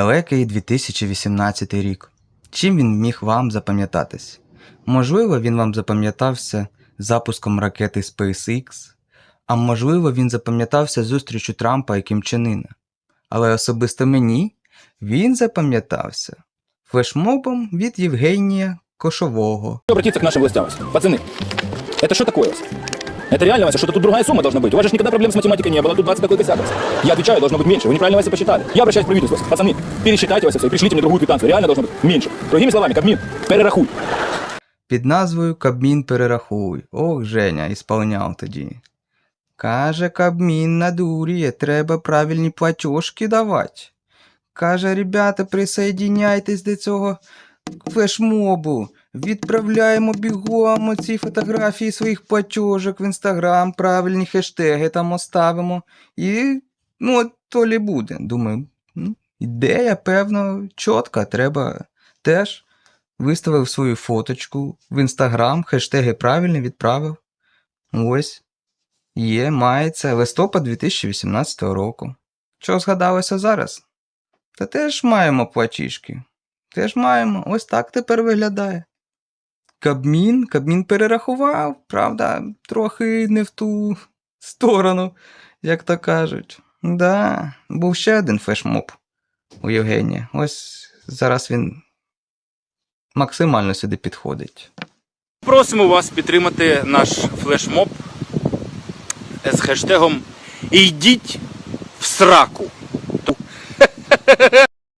Далекий 2018 рік. Чим він міг вам запам'ятатись? Можливо, він вам запам'ятався запуском ракети SpaceX, а можливо, він запам'ятався зустрічю Трампа і Кім Чен Іна. Але особисто мені він запам'ятався флешмобом від Євгенія Кошового. обратиться к нашим властям. Пацаны, это что такое? у вас? Это реально, Вася, что-то тут другая сумма должна быть. У вас же никогда проблем с математикой не было, тут 20 такой косяк. Вася. Я отвечаю, должно быть меньше. Вы неправильно, Вася, посчитали. Я обращаюсь в правительство. Пацаны, пересчитайте, Вася, все, и пришлите мне другую квитанцию. Реально должно быть меньше. Другими словами, Кабмин, перерахуй. Під назвою Кабмін перерахуй. Ох, Женя, ісполняв тоді. Каже, Кабмін надурює, треба правильні платіжки давати. Каже, ребята, присоединяйтесь до цього флешмобу. Відправляємо бігом ці фотографії своїх платіжок в інстаграм, правильні хештеги там оставимо. І ну, от то лі буде. Думаю, ну, ідея, певно, чітка, треба теж виставив свою фоточку в інстаграм, хештеги правильні відправив. Ось. Є, мається листопад 2018 року. Що згадалося зараз? Та теж маємо платіжки. Теж маємо. Ось так тепер виглядає. Кабмін, Кабмін перерахував, правда, трохи не в ту сторону, як то кажуть. Да, був ще один флешмоб у Євгенія. Ось зараз він максимально сюди підходить. Просимо вас підтримати наш флешмоб з хештегом «Йдіть в сраку».